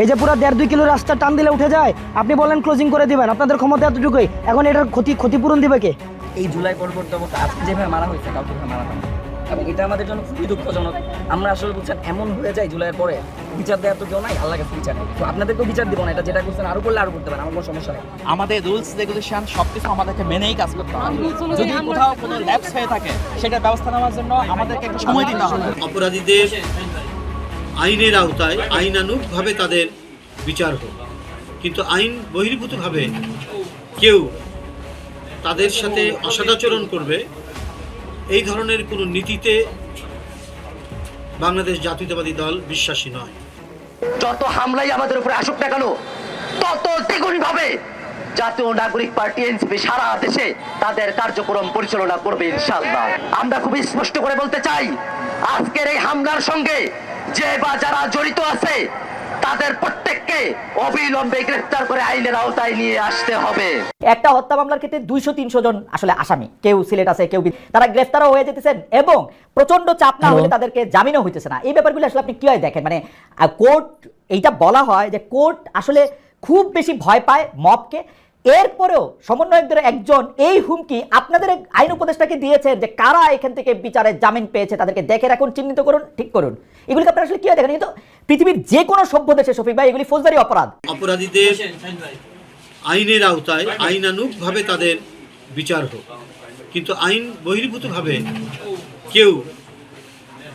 এই যে পুরো দেড় দুই কিলো রাস্তা টান দিলে উঠে যায় আপনি বলেন ক্লোজিং করে দিবেন আপনাদের ক্ষমতা এতটুকুই। এখন এটার ক্ষতি ক্ষতিপূরণ দিবে কে? এই জুলাই পরবর্তী অবস্থা আজকে যেভাবে মারা হয়েছে কাউকে মারা হয়নি এবং এটা আমাদের জন্য খুবই দুঃখজনক। আমরা আসলে বুঝছেন এমন হয়ে যায় জুলাইয়ের পরে বিচার দেওয়ার তো কেউ নাই আল্লাহ কাছে বিচার তো আপনাদেরকেও বিচার দিব না এটা যেটা করছেন আরও করলে আরও করতে পারেন আমার কোনো সমস্যা নেই। আমাদের রুলস রেগুলেশন সবকিছু আমাদেরকে মেনেই কাজ করতে হবে। যদি কোথাও কোনো ল্যাপস হয়ে থাকে সেটা ব্যবস্থা নেওয়ার জন্য আমাদেরকে একটু সময় দিতে হবে। অপরাধীদের আইনের আওতায় আইনানুগভাবে তাদের বিচার হোক। কিন্তু আইন বহির্ভূতভাবে কেউ তাদের সাথে অসদাচরণ করবে, এই ধরনের কোনো নীতিতে বাংলাদেশ জাতীয়তাবাদী দল বিশ্বাসী নয়। যত হামলাই আমাদের উপরে আসুক না কেন, তত দ্বিগুণ ভাবে জাতীয় নাগরিক পার্টি, এনসিপি সারা দেশে তাদের কার্যক্রম পরিচালনা করবে ইনশাআল্লাহ। আমরা খুবই স্পষ্ট করে বলতে চাই, আজকের এই হামলার সঙ্গে যে বা যারা জড়িত আছে তাদের প্রত্যেককে অবিলম্বে গ্রেফতার করে আইনের আওতায় নিয়ে আসতে হবে। একটা হত্যা মামলার ক্ষেত্রে দুইশো তিনশো জন আসলে আসামি। কেউ সিলেট আছে কেউ তারা গ্রেফতারও হয়ে যেতেছেন এবং প্রচণ্ড চাপ না হলে তাদেরকে জামিনও হইতেছে না। এই ব্যাপারগুলো আসলে আপনি কীভাবে দেখেন? মানে কোর্ট এইটা বলা হয় যে কোর্ট আসলে খুব বেশি ভয় পায় মবকে। এরপরেও সমন্বয়কদের একজন এই হুমকি আপনাদের আইন উপদেষ্টাকে দিয়েছেন যে কারা এখান থেকে বিচারে জামিন পেয়েছে তাদেরকে দেখে রাখুন, চিহ্নিত করুন, ঠিক করুন। এগুলিকে আপনারা আসলে কীভাবে দেখেন কিন্তু পৃথিবীর যে কোনো সভ্য দেশে শফিক ভাই, এগুলি ফৌজদারি অপরাধ। অপরাধীদের আইনের আওতায় আইনানুগভাবে তাদের বিচার হোক। কিন্তু আইন বহির্ভূতভাবে কেউ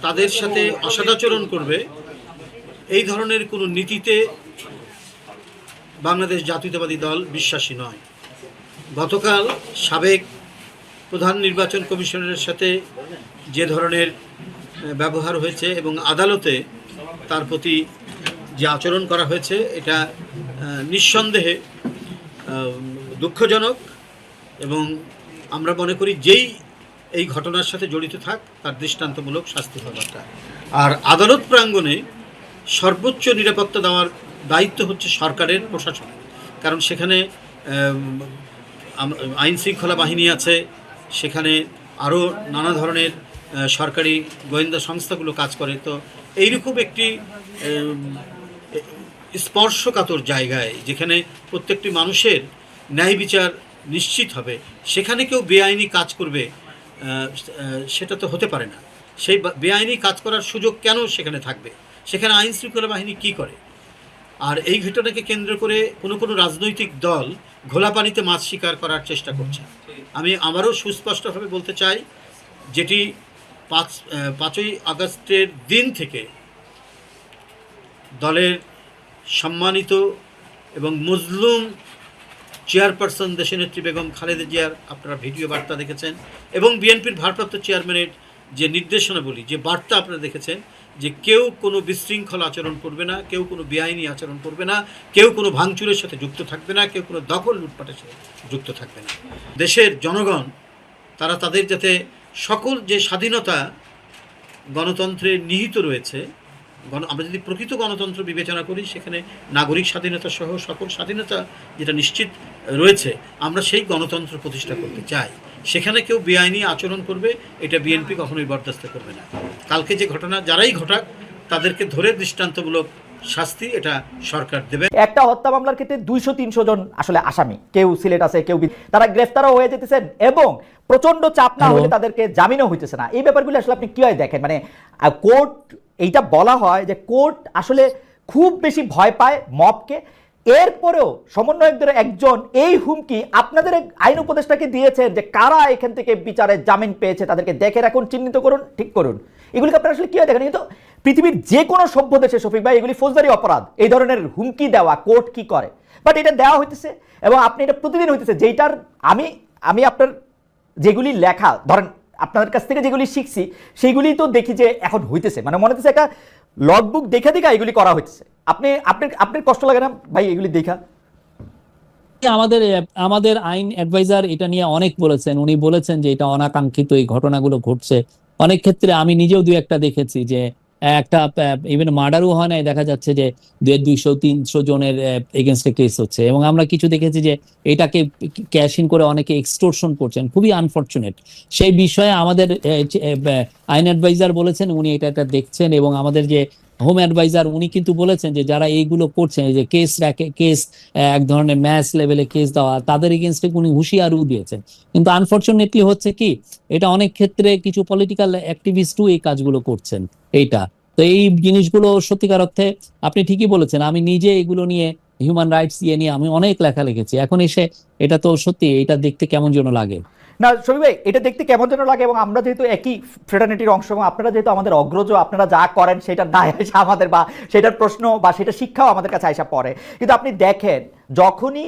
তাদের সাথে অসদাচরণ করবে, এই ধরনের কোনো নীতিতে বাংলাদেশ জাতীয়তাবাদী দল বিশ্বাসী নয়। গতকাল সাবেক প্রধান নির্বাচন কমিশনারের সাথে যে ধরনের ব্যবহার হয়েছে এবং আদালতে তার প্রতি যে আচরণ করা হয়েছে, এটা নিঃসন্দেহে দুঃখজনক এবং আমরা মনে করি যেই এই ঘটনার সাথে জড়িত থাক, তার দৃষ্টান্তমূলক শাস্তি হওয়া দরকার। আর আদালত প্রাঙ্গণে সর্বোচ্চ নিরাপত্তা দেওয়ার দায়িত্ব হচ্ছে সরকারের প্রশাসন কারণ সেখানে আইন শৃঙ্খলা বাহিনী আছে, সেখানে আরও নানা ধরনের সরকারি গোয়েন্দা সংস্থাগুলো কাজ করে। তো এইরকম একটি স্পর্শকাতর জায়গায় যেখানে প্রত্যেকটি মানুষের ন্যায় বিচার নিশ্চিত হবে, সেখানে কেউ বেআইনি কাজ করবে সেটা তো হতে পারে না। সেই বেআইনি কাজ করার সুযোগ কেন সেখানে থাকবে? সেখানে আইন শৃঙ্খলা বাহিনী কী করে? আর এই ঘটনাকে কেন্দ্র করে কোনো কোনো রাজনৈতিক দল ঘোলা পানিতে মাছ শিকার করার চেষ্টা করছে। আমি আমারও সুস্পষ্টভাবে বলতে চাই, যেটি পাঁচ পাঁচই আগস্টের দিন থেকে দলের সম্মানিত এবং মজলুম চেয়ারপারসন দেশনেত্রী বেগম খালেদা জিয়ার আপনারা ভিডিও বার্তা দেখেছেন এবং বিএনপির ভারপ্রাপ্ত চেয়ারম্যানের যে নির্দেশনাবলী, যে বার্তা আপনারা দেখেছেন যে কেউ কোনো বিশৃঙ্খল আচরণ করবে না, কেউ কোনো বেআইনি আচরণ করবে না, কেউ কোনো ভাঙচুরের সাথে যুক্ত থাকবে না, কেউ কোনো দখল লুটপাটের সাথে যুক্ত থাকবে না। দেশের জনগণ, তারা তাদের যাতে সকল যে স্বাধীনতা গণতন্ত্রে নিহিত রয়েছে গণ আমরা যদি প্রকৃত গণতন্ত্র বিবেচনা করি সেখানে নাগরিক স্বাধীনতা সহ সকল স্বাধীনতা যেটা নিশ্চিত রয়েছে আমরা সেই গণতন্ত্র প্রতিষ্ঠা করতে চাই। সেখানে কেউ বেআইনি আচরণ করবে এটা বিএনপি কখনোই বরদাস্ত করবে না। কালকে যে ঘটনা যারাই ঘটাক তাদেরকে ধরে দৃষ্টান্তমূলক শাস্তি এটা সরকার দেবে। একটা হত্যা মামলার ক্ষেত্রে দুইশো তিনশো জন আসলে আসামি। কেউ সিলেট আছে কেউ তারা গ্রেফতারও হয়ে যেতেছেন এবং প্রচণ্ড চাপ না হলে তাদেরকে জামিনও হইতেছে না। এই ব্যাপারগুলো আসলে আপনি কীভাবে দেখেন? মানে কোর্ট এইটা বলা হয় যে কোর্ট আসলে খুব বেশি ভয় পায় মবকে। এরপরেও সমন্বয়কদের একজন এই হুমকি আপনাদের আইন উপদেষ্টাকে দিয়েছেন যে কারা এখান থেকে বিচারে জামিন পেয়েছে তাদেরকে দেখে রাখুন, চিহ্নিত করুন, ঠিক করুন। এগুলিকে আপনারা আসলে কীভাবে দেখেন কিন্তু পৃথিবীর যে কোনো সভ্য দেশে শফিক ভাই, এগুলি ফৌজদারি অপরাধ। এই ধরনের হুমকি দেওয়া কোর্ট কি করে? বাট এটা দেওয়া হইতেছে এবং আপনি এটা প্রতিদিন হইতেছে যেটার আমি আমি আপনার যেগুলি লেখা, ধরেন আপনাদের কাছ থেকে যেগুলি শিখছি, সেইগুলি তো দেখি যে এখন হইতেছে। মানে মনে হচ্ছে একটা লগবুক দেখে দেখা এগুলি করা হইতেছে। আপনি, আপনার আপনার কষ্ট লাগে না ভাই এগুলি দেখা? আমাদের আমাদের আইন অ্যাডভাইজার এটা নিয়ে অনেক বলেছেন। উনি বলেছেন যে এটা অনাকাঙ্ক্ষিত এই ঘটনাগুলো ঘটছে। অনেক ক্ষেত্রে আমি নিজেও দু একটা দেখেছি যে একটা ইভেন মার্ডারও হয় নাই, দেখা যাচ্ছে যে দেড় দুইশো, তিনশো জনের এগেনস্টে কেস হচ্ছে। এবং আমরা কিছু দেখেছি যে এটাকে ক্যাশ ইন করে অনেকে এক্সটোরশন করছেন, খুবই আনফর্চুনেট সেই বিষয়ে আমাদের আইন অ্যাডভাইজার বলেছেন, উনি এটা এটা দেখছেন এবং আমাদের যে হোম অ্যাডভাইজার উনি কিন্তু বলেছেন যে যারা এইগুলো করছেন যে কেস রাখে কেস এক ধরনের ম্যাচ লেভেলে কেস দেওয়া, তাদের এগেনস্টে উনি হুঁশিয়ারিও দিয়েছেন। কিন্তু আনফরচুনেটলি হচ্ছে কি, এটা অনেক ক্ষেত্রে কিছু পলিটিক্যাল অ্যাক্টিভিস্টও এই কাজগুলো করছেন, এইটা। তো এই জিনিসগুলো সত্যিকার অর্থে আপনি ঠিকই বলেছেন, আমি নিজে এগুলো নিয়ে হিউম্যান রাইটস ইয়ে নিয়ে আমি অনেক লেখা লিখেছি এখন এসে এটা তো সত্যি, এটা দেখতে কেমন যেন লাগে। না শরীফ ভাই, এটা দেখতে কেমন যেন লাগে এবং আমরা যেহেতু একই ফ্রেটার্নিটির অংশ এবং আপনারা যেহেতু আমাদের অগ্রজ, আপনারা যা করেন সেটা দায় আসে আমাদের বা সেটার প্রশ্ন বা সেটা শিক্ষাও আমাদের কাছে আসা পড়ে। কিন্তু আপনি দেখেন, যখনই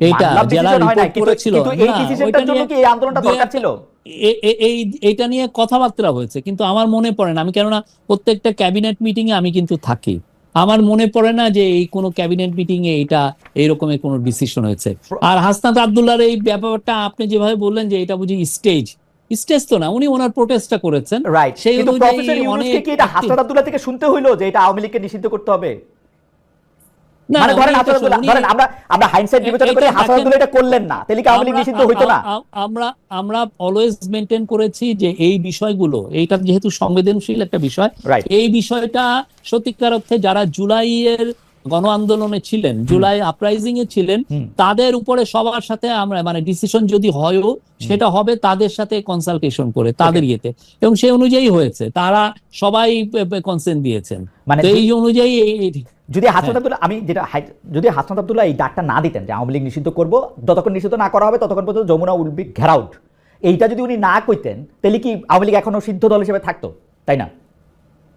এইটা জেলা রিপোর্ট এই জন্য নিয়ে কি এই আন্দোলনটা দরকার ছিল? এ- এ- এই এটা নিয়ে কথাবার্তা হয়েছে কিন্তু আমার মনে পড়ে না। আমি কেননা প্রত্যেকটা ক্যাবিনেট মিটিং এ আমি কিন্তু থাকি। আমার মনে পড়ে না যে এই কোনো ক্যাবিনেট মিটিং এ এটা এইরকমের কোনো ডিসিশন হয়েছে। আর হাসনাত আব্দুল্লাহর এই ব্যাপারটা আপনি যেভাবে বললেন যে এটা বুঝি স্টেজ স্টেজ তো না উনি ওনার প্রোটেস্টটা করেছেন। রাইট সেই কিন্তু প্রফেসর ইউনুসকে কি এটা হাসনাত আব্দুল্লাহ থেকে শুনতে হইল যে এটা আওয়ামী লীগকে নিষিদ্ধ করতে হবে? মানে ধরেন উনি- ধরেন আমরা আমরা হাইন্ডসাইট বিবেচনা করে আব্দুল্লাহ এটা করলেন না তাহলে কি আওয়ামী লীগ নিষিদ্ধ হইতো না? আমরা আমরা অলওয়েজ মেনটেন করেছি যে এই বিষয়গুলো এইটা যেহেতু সংবেদনশীল একটা বিষয় এই বিষয়টা সত্যিকার অর্থে যারা জুলাইয়ের গণ আন্দোলনে ছিলেন জুলাই আপরাইজিং এ ছিলেন তাদের উপরে সবার সাথে আমরা মানে ডিসিশন যদি হয়ও সেটা হবে তাদের সাথে কনসালটেশন করে তাদের ইয়েতে। এবং সেই অনুযায়ী হয়েছে তারা সবাই কনসেন্ট দিয়েছেন। মানে এই অনুযায়ী যদি হাসনাত আব্দুল্লাহ আমি যেটা যদি হাসনাত আব্দুল্লাহ এই ডাকটা না দিতেন যে আওয়ামী লীগ নিষিদ্ধ করব যতক্ষণ নিষিদ্ধ না করা হবে ততক্ষণ পর্যন্ত যমুনা উইল বি ঘেরাউট। এইটা যদি উনি না কইতেন তাহলে কি আওয়ামী লীগ এখনও সিদ্ধ দল হিসেবে থাকতো? তাই না? হ্যাঁ, হ্যাঁ,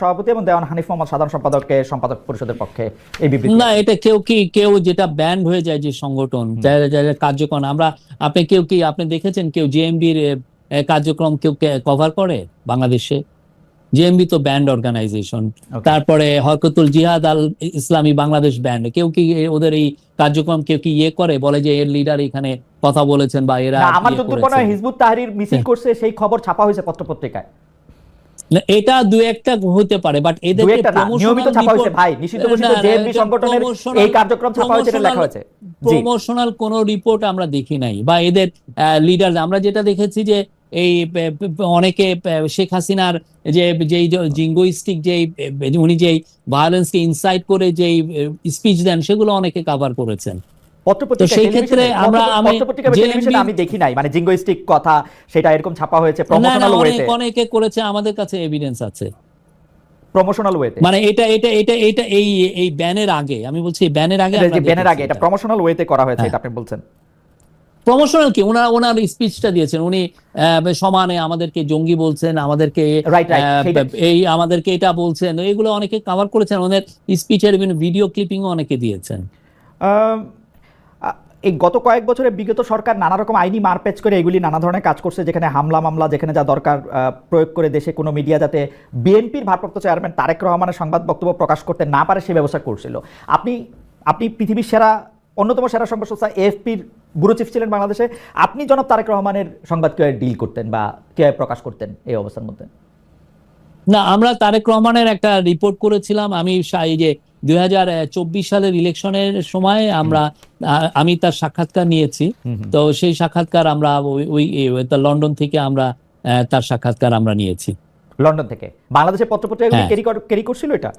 সভাপতি এবং দেওয়ান হানিফ মোহাম্মদ সাধারণ সম্পাদককে সম্পাদক পরিষদের পক্ষে এই বিবৃতি না এটা কেউ কি কেউ যেটা ব্যান্ড হয়ে যায় যে সংগঠন যারা যারা কার্যক্রম আমরা আপনি কেউ কি আপনি দেখেছেন কেউ জেএমবির কার্যক্রম কেউ কভার করে বাংলাদেশে? জেএমবি তো ব্যান্ড অর্গানাইজেশন তারপরে হরকতুল জিহাদ আল ইসলামী বাংলাদেশ ব্যান্ড কেউ কি ওদের এই কার্যক্রম কেউ কি ইয়ে করে? বলে যে এর লিডার এখানে কথা বলেছেন বা এরা না আমার ইয়ে যতদূর মনে হয় হিজবুত তাহরির মিছিল হ্যাঁ। করছে সেই খবর ছাপা হয়েছে পত্রপত্রিকায় না, এটা দু একটা হতে পারে বাট এদের নিয়মিত ছাপা হয়েছে ভাই নিষিদ্ধ ঘোষিত জেএমবি সংগঠনের এই কার্যক্রম ছাপা হয়েছে এটা লেখা হয়েছে। প্রমোশনাল কোন রিপোর্ট আমরা দেখি নাই বা এদের লিডার আমরা যেটা দেখেছি যে এই অনেকে শেখ হাসিনার যে যেই জিঙ্গোইস্টিক যে উনি যেই ভায়োলেন্সকে ইনসাইট করে যেই স্পিচ দেন সেগুলো অনেকে কভার করেছেন। আমি দেখি নাই মানে জিঙ্গোইস্টিক কথা সেটা এরকম ছাপা হয়েছে প্রমোশনাল অনেক ওয়েতে অনেকে করেছে আমাদের কাছে এভিডেন্স আছে। প্রমোশনাল ওয়েতে মানে এটা এটা এটা এটা এই এই ব্যানের আগে আমি বলছি ব্যানের আগে আমরা ব্যানের আগে এটা এটা। প্রমোশনাল ওয়েতে করা হয়েছে হ্যাঁ। এটা আপনি বলছেন। প্রমোশনাল কি? ওনার ওনার স্পিচটা দিয়েছেন। উনি সমানে আমাদেরকে জঙ্গি বলছেন আমাদেরকে এই আমাদেরকে এটা বলছেন এগুলো অনেকে কভার করেছেন। ওদের স্পিচের বিভিন্ন ভিডিও ক্লিপিংও অনেকে দিয়েছেন। এই গত কয়েক বছরে বিগত সরকার নানা রকম আইনি মারপ্যাচ করে এগুলি নানা ধরনের কাজ করছে, যেখানে হামলা মামলা, যেখানে যা দরকার প্রয়োগ করে দেশে কোনো মিডিয়া যাতে বিএনপির ভারপ্রাপ্ত চেয়ারম্যান তারেক রহমানের সংবাদ বক্তব্য প্রকাশ করতে না পারে সে ব্যবস্থা করছিল। আপনি আপনি পৃথিবীর সেরা, অন্যতম সেরা সংবাদ সংস্থা এএফপির ব্যুরো চিফ ছিলেন বাংলাদেশে, আপনি জনাব তারেক রহমানের সংবাদ কীভাবে ডিল করতেন বা কীভাবে প্রকাশ করতেন এই অবস্থার মধ্যে? না, আমরা তারেক রহমানের একটা রিপোর্ট করেছিলাম, আমি এই যে দুই হাজার চব্বিশ সালের ইলেকশনের সময় আমরা আমি তার সাক্ষাৎকার নিয়েছি। তো সেই সাক্ষাৎকার আমরা ওই লন্ডন থেকে আমরা তার সাক্ষাৎকার আমরা নিয়েছি। লন্ডন থেকে? বাংলাদেশের পত্রপত্রিকা। ক্যারি করছিল এটা?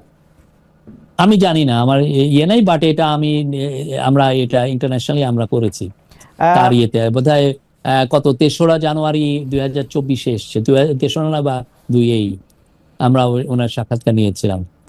আমি জানি না আমার ইয়ে নাই বাট এটা আমি আমরা এটা ইন্টারন্যাশনালি আমরা করেছি। তার ইয়েতে বোধহয় আহ, কত তেসরা জানুয়ারি দুই হাজার চব্বিশে এসছে দুই হাজার- তেসরা না বা দুই এই আমরা ওনার সাক্ষাৎকার নিয়েছিলাম।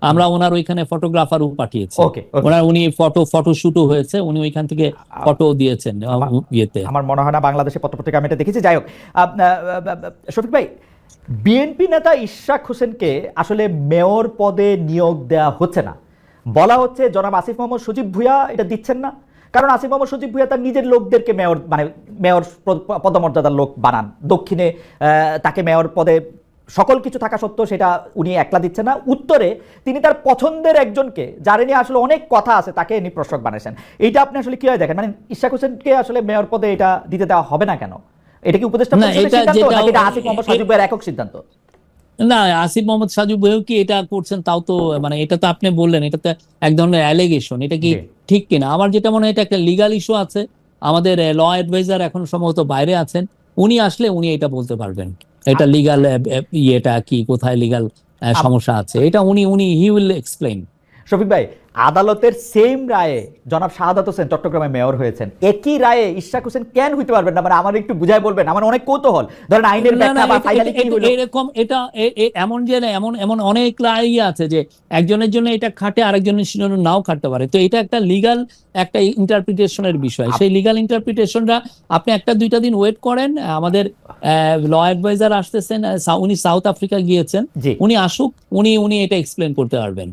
আমরা ওনার ওইখানে ফটোগ্রাফারও পাঠিয়েছি. ওনার উনি ফটো ফটো শুটও হয়েছে উনি ওইখান থেকে ফটো দিয়েছেন ইয়েতে। আমার মনে হয় না বাংলাদেশের পত্রপত্রিকা আমি এটা দেখেছি। যাই হোক শফিক ভাই বিএনপি নেতা ইশাক হোসেনকে আসলে মেয়র পদে নিয়োগ দেওয়া হচ্ছে না। বলা হচ্ছে জনাব আসিফ মোহাম্মদ সজীব ভুইয়া এটা দিচ্ছেন না। কারণ আসিফ মোহাম্মদ সজীব ভুইয়া তার নিজের লোকদেরকে মেয়র মানে মেয়র পদ- পদমর্যাদার লোক বানান। দক্ষিণে আহ, তাকে মেয়র পদে সকল কিছু থাকা সত্ত্বেও সেটা উনি একলা দিচ্ছেন না। উত্তরে তিনি তার পছন্দের একজনকে যার নিয়ে আসলে অনেক কথা আছে তাকে ইনি প্রশ্রক বানিয়েছেন। এইটা আপনি আসলে কীভাবে দেখেন? মানে ইশাক হোসেনকে আসলে মেয়র পদে এটা দিতে দেওয়া হবে না কেন? এটা কি উপদেষ্টা আসিফ মোহাম্মদ ভাইয়ের একক সিদ্ধান্ত? না আসিফ মোহাম্মদ সাজু বইও কি এটা করছেন তাও তো মানে এটা তো আপনি বললেন এটা তো এক ধরনের অ্যালিগেশন এটা কি। ঠিক কিনা? আমার যেটা মনে হয় এটা একটা লিগাল ইস্যু আছে। আমাদের ল অ্যাডভাইজার এখন সম্ভবত বাইরে আছেন। উনি আসলে উনি এটা বলতে পারবেন। এটা লিগাল ইয়েটা কি কোথায় লিগাল সমস্যা আছে? এটা উনি উনি হি উইল এক্সপ্লেইন শফিক ভাই আদালতের সেম রায়ে জনাব শাহাদাত হোসেন চট্টগ্রামে মেয়র হয়েছেন। একই রায়ে ইশাক হোসেন কেন হইতে পারবেন না? মানে আমার একটু বুঝাই বলবেন আমার অনেক কৌতূহল। ধরেন আইনের ব্যাখ্যা বা ফাইনালি কি হলো এরকম এটা এমন যে না, এমন এমন অনেক লাই আছে যে একজনের জন্য এটা খাটে আরেকজনের জন্য নাও খাটতে পারে। তো এটা একটা লিগাল একটা ইন্টারপ্রিটেশনের বিষয়। সেই লিগাল ইন্টারপ্রিটেশনটা আপনি একটা দুইটা দিন ওয়েট করেন। আমাদের ল অ্যাডভাইজার আসতেছেন উনি সাউথ আফ্রিকা গিয়েছেন। উনি আসুক উনি উনি এটা এক্সপ্লেন করতে পারবেন।